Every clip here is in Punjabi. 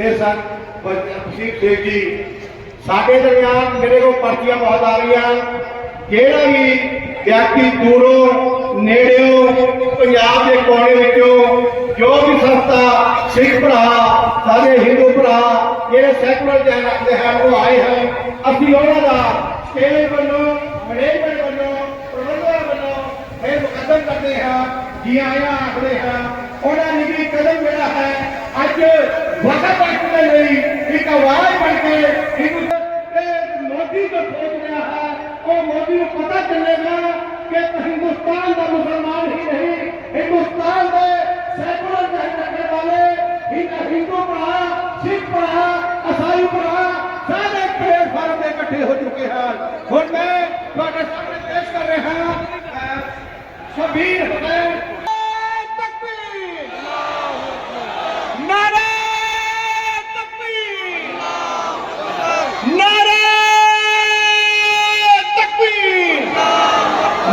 ਸਨ ਤੁਸੀਂ ਦੇਖ ਜੀ ਸਾਡੇ ਦਰਮਿਆਨ ਮੇਰੇ ਕੋਲ ਪਰਚੀਆਂ ਬਹੁਤ ਆ ਰਹੀਆਂ। ਜਿਹੜਾ ਵੀ ਵਿਅਕਤੀ ਦੂਰੋਂ, ਨੇੜਿਓਂ, ਪੰਜਾਬ ਦੇ ਕੋਨੇ ਵਿੱਚੋਂ ਜੋ ਵੀ ਸੰਸਥਾ, ਸਿੱਖ ਭਰਾ, ਸਾਡੇ ਹਿੰਦੂ ਭਰਾ, ਜਿਹੜੇ ਸੈਕੂਲਰ ਜਨ ਰੱਖਦੇ ਹਨ, ਉਹ ਆਏ ਹਨ। ਅਸੀਂ ਉਹਨਾਂ ਦਾ ਸਟੇਟ ਵੱਲੋਂ ਮੈਨੇਜਮੈਂਟ ਵੱਲੋਂ, ਪ੍ਰਬੰਧਕਾਂ ਵੱਲੋਂ ਇਹ ਮੁਕੱਦਮ ਕਰਦੇ ਹਾਂ, ਜੀ ਆਇਆਂ ਆਖਦੇ ਹਾਂ, ਉਹਨਾਂ ਨਿੱਜੀ ਕਦਮ ਜਿਹੜਾ ਹੈ, ਅੱਜ ਵਕਤ ਵਕਤ ਦੇ ਲਈ ਇੱਕ ਆਵਾਜ਼ ਬਣ ਕੇ ਹਿੰਦੂ ਇਹ ਮੋਦੀ ਜੋ ਸੋਚ ਰਿਹਾ ਹੈ ਉਹ ਮੋਦੀ ਨੂੰ ਪਤਾ ਚੱਲੇਗਾ ਕਿ ਹਿੰਦੁਸਤਾਨ ਦਾ ਮੁਸਲਮਾਨ ਹੀ ਨਹੀਂ ਹਿੰਦੁਸਤਾਨ ਦੇ ਸੈਕੂਲਰ ਜਨ ਰੱਖਣ ਵਾਲੇ ਹਿੰਦ- ਹਿੰਦੂ ਭਰਾ ਸਿੱਖ ਭਰਾ ਅਸਾਈ ਭਰਾ ਸਾਰੇ ਪਲੇਟਫਾਰਮ ਤੇ ਇਕੱਠੇ ਹੋ ਚੁੱਕੇ ਹਨ ਹੁਣ ਮੈਂ ਤੁਹਾਡੇ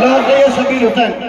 राजकीय सभेत होतात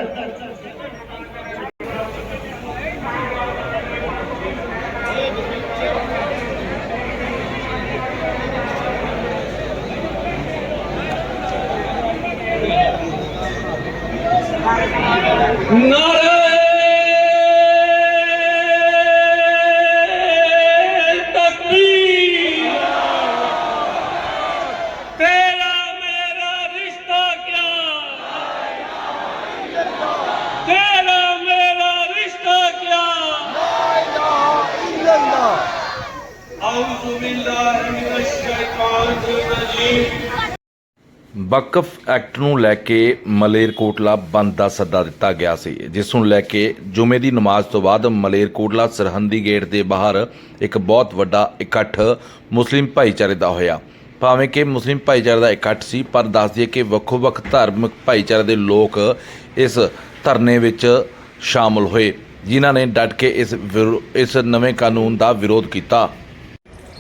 ਵਕਫ ਐਕਟ ਨੂੰ ਲੈ ਕੇ ਮਲੇਰਕੋਟਲਾ ਬੰਦ ਦਾ ਸੱਦਾ ਦਿੱਤਾ ਗਿਆ ਸੀ ਜਿਸ ਨੂੰ ਲੈ ਕੇ ਜੁਮੇ ਦੀ ਨਮਾਜ਼ ਤੋਂ ਬਾਅਦ ਮਲੇਰਕੋਟਲਾ ਸਰਹੰਦੀ ਗੇਟ ਦੇ ਬਾਹਰ ਇੱਕ ਬਹੁਤ ਵੱਡਾ ਇਕੱਠ ਮੁਸਲਿਮ ਭਾਈਚਾਰੇ ਦਾ ਹੋਇਆ ਭਾਵੇਂ ਕਿ ਮੁਸਲਿਮ ਭਾਈਚਾਰੇ ਦਾ ਇਕੱਠ ਸੀ ਪਰ ਦੱਸ ਦਈਏ ਕਿ ਵੱਖੋ-ਵੱਖ ਧਾਰਮਿਕ ਭਾਈਚਾਰੇ ਦੇ ਲੋਕ ਇਸ ਧਰਨੇ ਵਿੱਚ ਸ਼ਾਮਲ ਹੋਏ ਜਿਨ੍ਹਾਂ ਨੇ ਡਟ ਕੇ ਇਸ ਵਿਰੋ- ਇਸ ਨਵੇਂ ਕਾਨੂੰਨ ਦਾ ਵਿਰੋਧ ਕੀਤਾ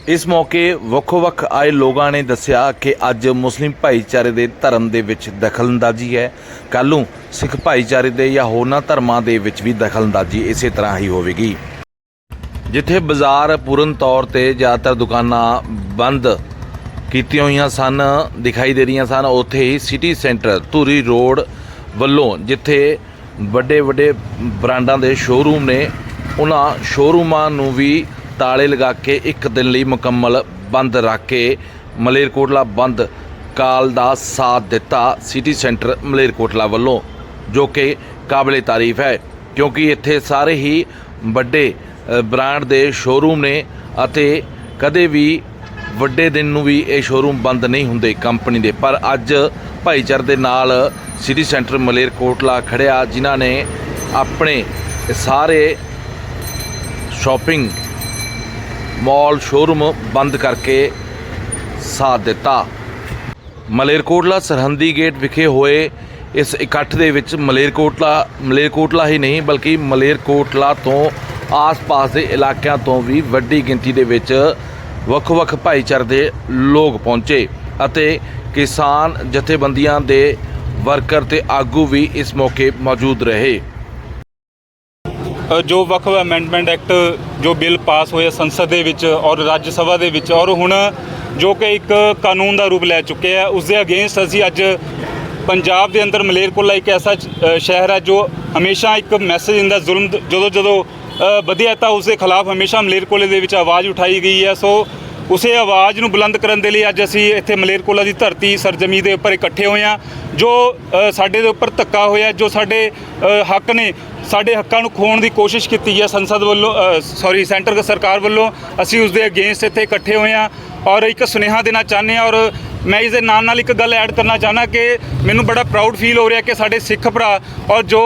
ਇਸ ਮੌਕੇ ਵੱਖੋ-ਵੱਖ ਆਏ ਲੋਕਾਂ ਨੇ ਦੱਸਿਆ ਕਿ ਅੱਜ ਮੁਸਲਿਮ ਭਾਈਚਾਰੇ ਦੇ ਧਰਮ ਦੇ ਵਿੱਚ ਦਖਲਅੰਦਾਜ਼ੀ ਹੈ। ਕੱਲ੍ਹ ਨੂੰ ਸਿੱਖ ਭਾਈਚਾਰੇ ਦੇ ਜਾਂ ਹੋਰਨਾਂ ਧਰਮਾਂ ਦੇ ਵਿੱਚ ਵੀ ਦਖਲਅੰਦਾਜ਼ੀ ਇਸੇ ਤਰ੍ਹਾਂ ਹੀ ਹੋਵੇਗੀ। ਜਿੱਥੇ ਬਾਜ਼ਾਰ ਪੂਰਨ ਤੌਰ ਤੇ ਜ਼ਿਆਦਾਤਰ ਦੁਕਾਨਾਂ ਬੰਦ ਕੀਤੀਆਂ ਹੋਈਆਂ ਸਨ, ਦਿਖਾਈ ਦੇ ਰਹੀਆਂ ਸਨ, ਉੱਥੇ ਹੀ ਸਿਟੀ ਸੈਂਟਰ ਧੂਰੀ ਰੋਡ ਵੱਲੋਂ ਜਿੱਥੇ ਵੱਡੇ ਵੱਡੇ ਬ੍ਰਾਂਡਾਂ ਦੇ ਸ਼ੋਰੂਮ ਨੇ, ਉਹਨਾਂ ਸ਼ੋਰੂਮਾਂ ਨੂੰ ਵੀ ਤਾਲੇ ਲਗਾ ਕੇ ਇੱਕ ਦਿਨ ਲਈ ਮੁਕੰਮਲ ਬੰਦ ਰੱਖ ਕੇ ਮਲੇਰਕੋਟਲਾ ਬੰਦ ਕਾਲ ਦਾ ਸਾਥ ਦਿੱਤਾ ਸਿਟੀ ਸੈਂਟਰ ਮਲੇਰਕੋਟਲਾ ਵੱਲੋਂ, ਜੋ ਕਿ ਕਾਬਲੇ ਤਾਰੀਫ ਹੈ, ਕਿਉਂਕਿ ਇੱਥੇ ਸਾਰੇ ਹੀ ਵੱਡੇ ਬ੍ਰਾਂਡ ਦੇ ਸ਼ੋਰੂਮ ਨੇ ਅਤੇ ਕਦੇ ਵੀ ਵੱਡੇ ਦਿਨ ਨੂੰ ਵੀ ਇਹ ਸ਼ੋਰੂਮ ਬੰਦ ਨਹੀਂ ਹੁੰਦੇ ਕੰਪਨੀ ਦੇ। ਪਰ ਅੱਜ ਭਾਈਚਾਰੇ ਦੇ ਨਾਲ ਸਿਟੀ ਸੈਂਟਰ ਮਲੇਰਕੋਟਲਾ ਖੜਿਆ, ਜਿਨ੍ਹਾਂ ਨੇ ਆਪਣੇ ਸਾਰੇ ਸ਼ਾਪਿੰਗ ਮਾਲ ਸ਼ੋਰੂਮ ਬੰਦ ਕਰਕੇ ਸਾਥ ਦਿੱਤਾ। ਮਲੇਰਕੋਟਲਾ ਸਰਹੰਦੀ ਗੇਟ ਵਿਖੇ ਹੋਏ ਇਸ ਇਕੱਠ ਦੇ ਵਿੱਚ ਮਲੇਰਕੋਟਲਾ ਮਲੇਰਕੋਟਲਾ ਹੀ ਨਹੀਂ ਬਲਕਿ ਮਲੇਰਕੋਟਲਾ ਤੋਂ ਆਸ-ਪਾਸ ਦੇ ਇਲਾਕਿਆਂ ਤੋਂ ਵੀ ਵੱਡੀ ਗਿਣਤੀ ਦੇ ਵਿੱਚ ਵੱਖ-ਵੱਖ ਭਾਈਚਾਰੇ ਦੇ ਲੋਕ ਪਹੁੰਚੇ ਅਤੇ ਕਿਸਾਨ ਜਥੇਬੰਦੀਆਂ ਦੇ ਵਰਕਰ ਤੇ ਆਗੂ ਵੀ ਇਸ ਮੌਕੇ ਮੌਜੂਦ ਰਹੇ। ਜੋ ਵੱਖ ਅਮੈਂਡਮੈਂਟ ਐਕਟ ਜੋ ਬਿੱਲ ਪਾਸ ਹੋਇਆ ਸੰਸਦ ਦੇ ਵਿੱਚ ਔਰ ਰਾਜ ਸਭਾ ਦੇ ਵਿੱਚ ਔਰ ਹੁਣ ਜੋ ਕਿ ਇੱਕ ਕਾਨੂੰਨ ਦਾ ਰੂਪ ਲੈ ਚੁੱਕੇ ਆ ਉਸ ਦੇ ਅਗੇਂਸਟ ਅਸੀਂ ਅੱਜ ਪੰਜਾਬ ਦੇ ਅੰਦਰ ਮਲੇਰਕੋਲਾ ਇੱਕ ਐਸਾ ਸ਼ਹਿਰ ਹੈ ਜੋ ਹਮੇਸ਼ਾ ਇੱਕ ਮੈਸੇਜ ਦਿੰਦਾ, ਜ਼ੁਲਮ ਜਦੋਂ ਜਦੋਂ ਵਧਿਆ ਤਾਂ ਉਸ ਦੇ ਖਿਲਾਫ ਹਮੇਸ਼ਾ ਮਲੇਰਕੋਟਲੇ ਦੇ ਵਿੱਚ ਆਵਾਜ਼ ਉਠਾਈ ਗਈ ਹੈ ਸੋ ਉਸੇ ਆਵਾਜ਼ ਨੂੰ ਬੁਲੰਦ ਕਰਨ ਦੇ ਲਈ ਅੱਜ ਅਸੀਂ ਇੱਥੇ ਮਲੇਰਕੋਲਾ ਦੀ ਧਰਤੀ ਸਰਜਮੀ ਦੇ ਉੱਪਰ ਇਕੱਠੇ ਹੋਏ ਹਾਂ, ਜੋ ਸਾਡੇ ਦੇ ਉੱਪਰ ਧੱਕਾ ਹੋਇਆ, ਜੋ ਸਾਡੇ ਹੱਕ ਨੇ, ਸਾਡੇ ਹੱਕਾਂ ਨੂੰ ਖੋਣ ਦੀ ਕੋਸ਼ਿਸ਼ ਕੀਤੀ ਹੈ ਸੰਸਦ ਵੱਲੋਂ ਸੌਰੀ ਸੈਂਟਰ ਸਰਕਾਰ ਵੱਲੋਂ। ਅਸੀਂ ਉਸ ਦੇ ਅਗੇਂਸਟ ਇੱਥੇ ਇਕੱਠੇ ਹੋਏ ਹਾਂ ਔਰ ਇੱਕ ਸੁਨੇਹਾ ਦੇਣਾ ਚਾਹੁੰਦੇ ਹਾਂ ਔਰ ਮੈਂ ਇਸ ਦੇ ਨਾਲ ਨਾਲ ਇੱਕ ਗੱਲ ਐਡ ਕਰਨਾ ਚਾਹਨਾ ਕਿ ਮੈਨੂੰ ਬੜਾ ਪ੍ਰਾਊਡ ਫੀਲ ਹੋ ਰਿਹਾ ਕਿ ਸਾਡੇ ਸਿੱਖ ਭਰਾ ਔਰ ਜੋ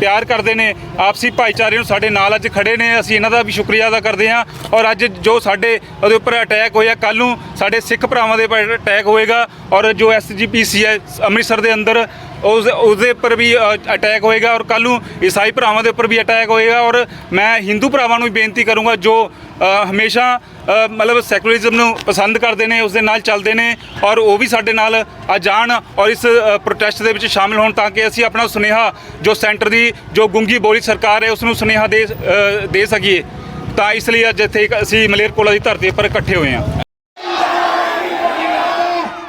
ਪਿਆਰ ਕਰਦੇ ਨੇ ਆਪਸੀ ਭਾਈਚਾਰੇ ਨੂੰ ਸਾਡੇ ਨਾਲ ਅੱਜ ਖੜੇ ਨੇ, ਅਸੀਂ ਇਹਨਾਂ ਦਾ ਵੀ ਸ਼ੁਕਰੀਆ ਅਦਾ ਕਰਦੇ ਹਾਂ। ਔਰ ਅੱਜ ਜੋ ਸਾਡੇ ਉਹਦੇ ਉੱਪਰ ਅਟੈਕ ਹੋਇਆ ਕੱਲ ਨੂੰ ਸਾਡੇ ਸਿੱਖ ਭਰਾਵਾਂ ਦੇ ਉੱਪਰ ਅਟੈਕ ਹੋਏਗਾ ਔਰ ਜੋ ਐਸਜੀਪੀਸੀ ਹੈ, ਅੰਮ੍ਰਿਤਸਰ ਦੇ ਅੰਦਰ ਉਸ, ਉਹਦੇ ਉੱਪਰ ਵੀ ਅਟੈਕ ਹੋਏਗਾ ਔਰ ਕੱਲ ਨੂੰ ਈਸਾਈ ਭਰਾਵਾਂ ਦੇ ਉੱਪਰ ਵੀ ਅਟੈਕ ਹੋਏਗਾ। ਔਰ ਮੈਂ ਹਿੰਦੂ ਭਰਾਵਾਂ ਨੂੰ ਵੀ ਬੇਨਤੀ ਕਰੂੰਗਾ, ਜੋ ਹਮੇਸ਼ਾ ਮਤਲਬ ਸੈਕੂਲਰਿਜ਼ਮ ਨੂੰ ਪਸੰਦ ਕਰਦੇ ਨੇ ਉਸ ਦੇ ਨਾਲ ਚੱਲਦੇ ਨੇ ਔਰ ਉਹ ਵੀ ਸਾਡੇ ਨਾਲ ਆ ਜਾਣ ਔਰ ਇਸ ਪ੍ਰੋਟੈਸਟ ਦੇ ਵਿੱਚ ਸ਼ਾਮਿਲ ਹੋਣ ਤਾਂ ਕਿ ਅਸੀਂ ਆਪਣਾ ਸੁਨੇਹਾ ਜੋ ਸੈਂਟਰ ਦੀ, ਜੋ ਗੁੰਗੀ ਬੋਲੀ ਸਰਕਾਰ ਹੈ ਉਸ ਨੂੰ ਸੁਨੇਹਾ ਦੇ ਅ, ਦੇ ਸਕੀਏ ਤਾਂ ਇਸ ਲਈ ਅੱਜ ਇੱਥੇ ਇੱਕ ਅਸੀਂ ਮਲੇਰਕੋਟਲਾ ਦੀ ਧਰਤੀ ਉੱਪਰ ਇਕੱਠੇ ਹੋਏ ਹਾਂ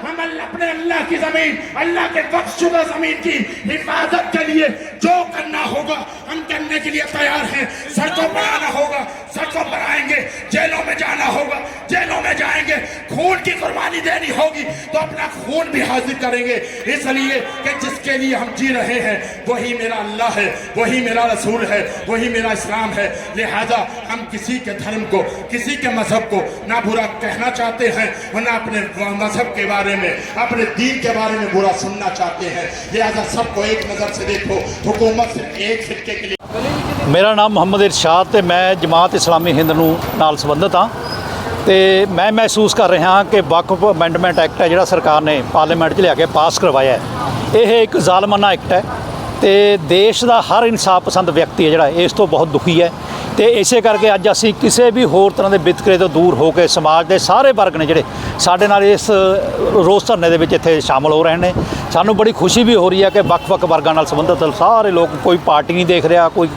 हम अल्लाह- अपने अल्लाह की जमीन अल्लाह के बख्शुदा जमीन की हिफाजत के लिए जो करना होगा हम करने के लिए तैयार हैं सड़कों पर आना होगा सड़कों पर आएंगे जेलों में जाना होगा جائیں گے، خون کی قربانی دینی ہوگی، تو اپنا خون بھی حاضر کریں گے۔ اس لیے کہ جس کے لیے ہم جی رہے ہیں، وہی میرا اللہ ہے، وہی میرا رسول ہے، وہی میرا اسلام ہے۔ لہذا ہم کسی کے دھرم کو، کسی کے مذہب کو نہ برا کہنا چاہتے ہیں اور نہ اپنے مذہب کے بارے میں، اپنے دین کے بارے میں برا سننا چاہتے ہیں۔ لہذا سب کو ایک نظر سے دیکھو، حکومت صرف ایک فرقے کے لیے۔ میرا نام محمد ارشاد ਤੇ ਮੈਂ ਜਮਾਤ ਇਸਲਾਮੀ ਹਿੰਦ ਨੂੰ ਨਾਲ ਸੰਬੰਧਤ ਤੇ ਮੈਂ ਮਹਿਸੂਸ ਕਰ ਰਿਹਾ ਹਾਂ ਕਿ ਵਕਫ ਅਮੈਂਡਮੈਂਟ ਐਕਟ ਹੈ ਜਿਹੜਾ ਸਰਕਾਰ ਨੇ ਪਾਰਲੀਮੈਂਟ 'ਚ ਲਿਆ ਕੇ ਪਾਸ ਕਰਵਾਇਆ ਹੈ। ਇਹ ਇੱਕ ਜ਼ਾਲਮਾਨਾ ਐਕਟ ਹੈ ਤੇ ਦੇਸ਼ ਦਾ ਹਰ ਇਨਸਾਫ ਪਸੰਦ ਵਿਅਕਤੀ ਹੈ ਜਿਹੜਾ, ਇਸ ਤੋਂ ਬਹੁਤ ਦੁਖੀ ਹੈ। ਤੇ ਇਸੇ ਕਰਕੇ ਅੱਜ ਅਸੀਂ ਕਿਸੇ ਵੀ ਹੋਰ ਤਰ੍ਹਾਂ ਦੇ ਵਿਤਕਰੇ ਤੋਂ ਦੂਰ ਹੋ ਕੇ ਸਮਾਜ ਦੇ ਸਾਰੇ ਵਰਗ ਨੇ ਜਿਹੜੇ ਸਾਡੇ ਨਾਲ ਇਸ, ਰੋਸ ਧਰਨੇ ਦੇ ਵਿੱਚ ਇੱਥੇ ਸ਼ਾਮਲ ਹੋ ਰਹੇ ਨੇ। ਸਾਨੂੰ ਬੜੀ ਖੁਸ਼ੀ ਵੀ ਹੋ ਰਹੀ ਹੈ ਕਿ ਵੱਖ-ਵੱਖ ਵਰਗਾਂ ਨਾਲ ਸੰਬੰਧਿਤ ਸਾਰੇ ਲੋਕ ਕੋਈ ਪਾਰਟੀ ਨਹੀਂ ਦੇਖ ਰਿਹਾ, ਕੋਈ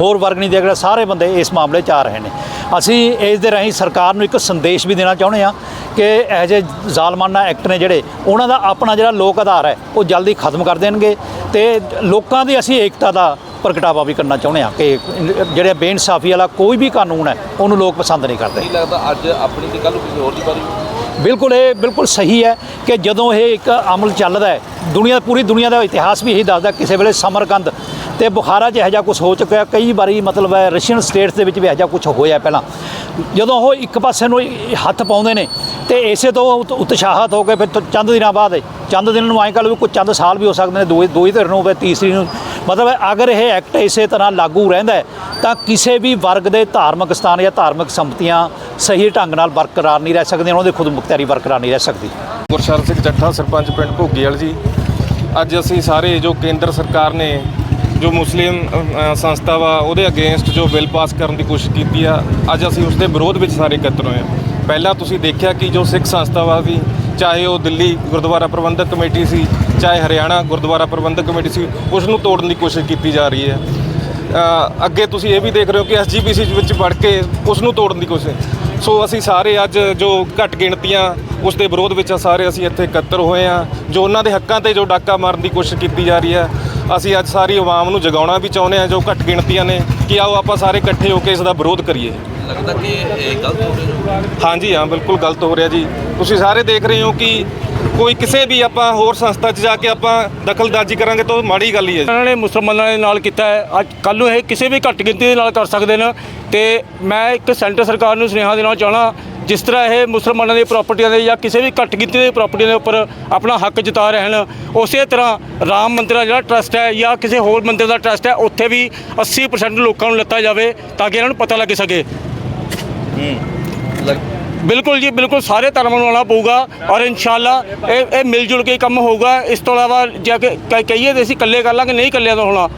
ਹੋਰ ਵਰਗ ਨਹੀਂ ਦੇਖ ਰਿਹਾ ਸਾਰੇ ਬੰਦੇ ਇਸ ਮਾਮਲੇ 'ਚ ਆ ਰਹੇ ਨੇ। ਅਸੀਂ ਇਸ ਦੇ ਰਾਹੀਂ ਸਰਕਾਰ ਨੂੰ ਇੱਕ ਸੰਦੇਸ਼ ਵੀ ਦੇਣਾ ਚਾਹੁੰਦੇ ਹਾਂ ਕਿ ਇਹੋ ਜਿਹੇ ਜ਼ਾਲਮਾਨਾ ਐਕਟ ਨੇ ਜਿਹੜੇ ਉਹਨਾਂ ਦਾ ਆਪਣਾ ਜਿਹੜਾ ਲੋਕ ਆਧਾਰ ਹੈ ਉਹ ਜਲਦੀ ਖਤਮ ਕਰ ਦੇਣਗੇ ਤੇ ਲੋਕਾਂ ਦੀ ਅਸੀਂ ਏਕਤਾ ਦਾ ਪ੍ਰਗਟਾਵਾ ਵੀ ਕਰਨਾ ਚਾਹੁੰਦੇ ਹਾਂ ਕਿ ਜਿਹੜੇ ਬੇਇਨਸਾਫੀ ਵਾਲਾ ਕੋਈ ਵੀ ਕਾਨੂੰਨ ਹੈ ਉਹਨੂੰ ਲੋਕ ਪਸੰਦ ਨਹੀਂ ਕਰਦੇ। ਕੀ ਲੱਗਦਾ ਅੱਜ ਆਪਣੀ ਤੇ ਕੱਲ ਕਿਸੇ ਹੋਰ ਦੀ ਵਾਰੀ ਬਿਲਕੁਲ ਇਹ ਬਿਲਕੁਲ ਸਹੀ ਹੈ ਕਿ ਜਦੋਂ ਇਹ ਇੱਕ ਅਮਲ ਚੱਲਦਾ ਹੈ ਦੁਨੀਆ ਪੂਰੀ ਦੁਨੀਆ ਦਾ ਇਤਿਹਾਸ ਵੀ ਇਹੀ ਦੱਸਦਾ ਕਿਸੇ ਵੇਲੇ ਸਮਰਕੰਦ ਤੇ ਬੁਖਾਰਾ 'ਚ ਇਹੋ ਜਿਹਾ ਕੁਝ ਹੋ ਚੁੱਕਿਆ। ਕਈ ਵਾਰੀ ਮਤਲਬ ਹੈ ਰਸ਼ੀਅਨ ਸਟੇਟਸ ਦੇ ਵਿੱਚ ਵੀ ਇਹੋ ਜਿਹਾ ਕੁਝ ਹੋਇਆ ਪਹਿਲਾਂ। ਜਦੋਂ ਉਹ ਇੱਕ ਪਾਸੇ ਨੂੰ ਹੱਥ ਪਾਉਂਦੇ ਨੇ ਤੇ ਇਸੇ ਤੋਂ ਉਤ- ਉਤਸ਼ਾਹਤ ਹੋ ਕੇ ਫਿਰ ਚੰਦ ਦਿਨਾਂ ਬਾਅਦ ਚੰਦ ਦਿਨ ਨੂੰ ਐਂ ਕਹ ਵੀ ਕੋਈ ਚੰਦ ਸਾਲ ਵੀ ਹੋ ਸਕਦੇ ਨੇ, ਦੋ ਦੋ ਹੀ ਧਿਰ ਨੂੰ ਹੋਵੇ ਤੀਸਰੀ ਨੂੰ। ਮਤਲਬ ਅਗਰ ਇਹ ਐਕਟ ਇਸੇ ਤਰ੍ਹਾਂ ਲਾਗੂ ਰਹਿੰਦਾ ਤਾਂ ਕਿਸੇ ਵੀ ਵਰਗ ਦੇ ਧਾਰਮਿਕ ਸਥਾਨ ਜਾਂ ਧਾਰਮਿਕ ਸੰਪਤੀਆਂ ਸਹੀ ਢੰਗ ਨਾਲ ਬਰਕਰਾਰ ਨਹੀਂ ਰਹਿ ਸਕਦੀਆਂ ਉਹਨਾਂ ਦੀ ਖੁਦ ਮੁਖਤਿਆਰੀ ਬਰਕਰਾਰ ਨਹੀਂ ਰਹਿ ਸਕਦੀ। ਗੁਰਸ਼ਰਨ ਸਿੰਘ ਜੱਠਾ, ਸਰਪੰਚ ਪਿੰਡ ਭੋਗੀਵਾਲ ਜੀ। ਅੱਜ ਅਸੀਂ ਸਾਰੇ ਜੋ ਕੇਂਦਰ ਸਰਕਾਰ ਨੇ ਜੋ ਮੁਸਲਿਮ ਸੰਸਥਾ ਵਾ, ਉਹਦੇ ਅਗੇਂਸਟ ਜੋ ਬਿੱਲ ਪਾਸ ਕਰਨ ਦੀ ਕੋਸ਼ਿਸ਼ ਕੀਤੀ ਆ, ਅੱਜ ਅਸੀਂ ਉਸ ਦੇ ਵਿਰੋਧ ਵਿੱਚ ਸਾਰੇ ਇਕੱਤਰ ਹੋਏ ਹਾਂ। ਪਹਿਲਾਂ ਤੁਸੀਂ ਦੇਖਿਆ ਕਿ ਜੋ ਸਿੱਖ ਸੰਸਥਾ ਵਾ ਸੀ ਚਾਹੇ ਉਹ ਦਿੱਲੀ ਗੁਰਦੁਆਰਾ ਪ੍ਰਬੰਧਕ ਕਮੇਟੀ ਸੀ, ਚਾਹੇ ਹਰਿਆਣਾ ਗੁਰਦੁਆਰਾ ਪ੍ਰਬੰਧਕ ਕਮੇਟੀ ਸੀ, ਉਸ ਨੂੰ ਤੋੜਨ ਦੀ ਕੋਸ਼ਿਸ਼ ਕੀਤੀ ਜਾ ਰਹੀ ਹੈ। ਅੱਗੇ ਤੁਸੀਂ ਇਹ ਵੀ ਦੇਖ ਰਹੇ ਹੋ ਕਿ ਐਸਜੀਪੀਸੀ ਵਿੱਚ ਵੜ ਕੇ ਉਸ ਨੂੰ ਤੋੜਨ ਦੀ ਕੋਸ਼ਿਸ਼। ਸੋ ਅਸੀਂ ਸਾਰੇ ਅੱਜ ਜੋ ਘੱਟ ਗਿਣਤੀਆਂ ਉਸ ਦੇ ਵਿਰੋਧ ਵਿੱਚ ਸਾਰੇ ਅਸੀਂ ਇੱਥੇ ਇਕੱਤਰ ਹੋਏ ਹਾਂ। ਜੋ ਉਹਨਾਂ ਦੇ ਹੱਕਾਂ ਤੇ ਜੋ ਡਾਕਾ ਮਾਰਨ ਦੀ ਕੋਸ਼ਿਸ਼ ਕੀਤੀ ਜਾ ਰਹੀ ਹੈ ਅਸੀਂ ਅੱਜ ਸਾਰੀ ਆਵਾਮ ਨੂੰ ਜਗਾਉਣਾ ਵੀ ਚਾਹੁੰਦੇ ਹਾਂ ਜੋ ਘੱਟ ਗਿਣਤੀਆਂ ਨੇ ਕਿ ਆਓ ਆਪਾਂ ਸਾਰੇ ਇਕੱਠੇ ਹੋ ਕੇ ਇਸ ਦਾ ਵਿਰੋਧ ਕਰੀਏ। ਲੱਗਦਾ ਕਿ ਇਹ ਗਲਤ ਹੋ ਰਿਹਾ? ਹਾਂਜੀ ਹਾਂ ਬਿਲਕੁਲ ਗਲਤ ਹੋ ਰਿਹਾ ਜੀ। ਤੁਸੀਂ ਸਾਰੇ ਦੇਖ ਰਹੇ ਹੋ ਕਿ ਕੋਈ ਕਿਸੇ ਵੀ ਆਪਾਂ ਹੋਰ ਸੰਸਥਾ 'ਚ ਜਾ ਕੇ ਆਪਾਂ ਦਖਲਅੰਦਾਜ਼ੀ ਕਰਾਂਗੇ ਤਾਂ ਉਹ ਮਾੜੀ ਗੱਲ ਹੀ ਹੈ। ਇਹਨਾਂ ਨੇ ਮੁਸਲਮਾਨਾਂ ਦੇ ਨਾਲ ਕੀਤਾ ਹੈ। ਅੱਜ ਕੱਲ ਨੂੰ ਇਹ ਕਿਸੇ ਵੀ ਘੱਟ ਗਿਣਤੀ ਦੇ ਨਾਲ ਕਰ ਸਕਦੇ ਨੇ। ਤੇ ਮੈਂ ਇੱਕ ਸੈਂਟਰ ਸਰਕਾਰ ਨੂੰ ਸੁਨੇਹਾ ਦੇਣਾ ਚਾਹਣਾ ਜਿਸ ਤਰ੍ਹਾਂ ਇਹ ਮੁਸਲਮਾਨਾਂ ਦੀ ਪ੍ਰਾਪਰਟੀਆਂ ਦੇ ਜਾਂ ਕਿਸੇ ਵੀ ਘੱਟ ਗਿਣਤੀ ਦੇ ਪ੍ਰਾਪਰਟੀਆਂ ਦੇ ਉੱਪਰ ਆਪਣਾ ਹੱਕ ਜਤਾ ਰਹੇ ਹਨ ਉਸੇ ਤਰ੍ਹਾਂ ਰਾਮ ਮੰਦਿਰ ਦਾ ਜਿਹੜਾ ਟਰਸਟ ਹੈ ਜਾਂ ਕਿਸੇ ਹੋਰ ਮੰਦਿਰ ਦਾ ਟਰਸਟ ਹੈ ਉੱਥੇ ਵੀ 80% ਲੋਕਾਂ ਨੂੰ ਲੱਤਾ ਜਾਵੇ ਤਾਂ ਕਿ ਇਹਨਾਂ ਨੂੰ ਪਤਾ ਲੱਗ ਸਕੇ। ਬਿਲਕੁਲ ਜੀ ਬਿਲਕੁਲ ਸਾਰੇ ਧਰਮਾਂ ਨੂੰ ਆਉਣਾ ਪਊਗਾ ਔਰ ਇਨਸ਼ਾਅੱਲਾ ਇਹ ਇਹ ਮਿਲ ਜੁਲ ਕੇ ਕੰਮ ਹੋਊਗਾ। ਇਸ ਤੋਂ ਇਲਾਵਾ ਜੇ ਕਹੀਏ ਤੇ ਅਸੀਂ ਇਕੱਲੇ ਕਰ ਲਾਂਗੇ ਨਹੀਂ ਇਕੱਲਿਆਂ ਤੋਂ ਹੋਣਾ।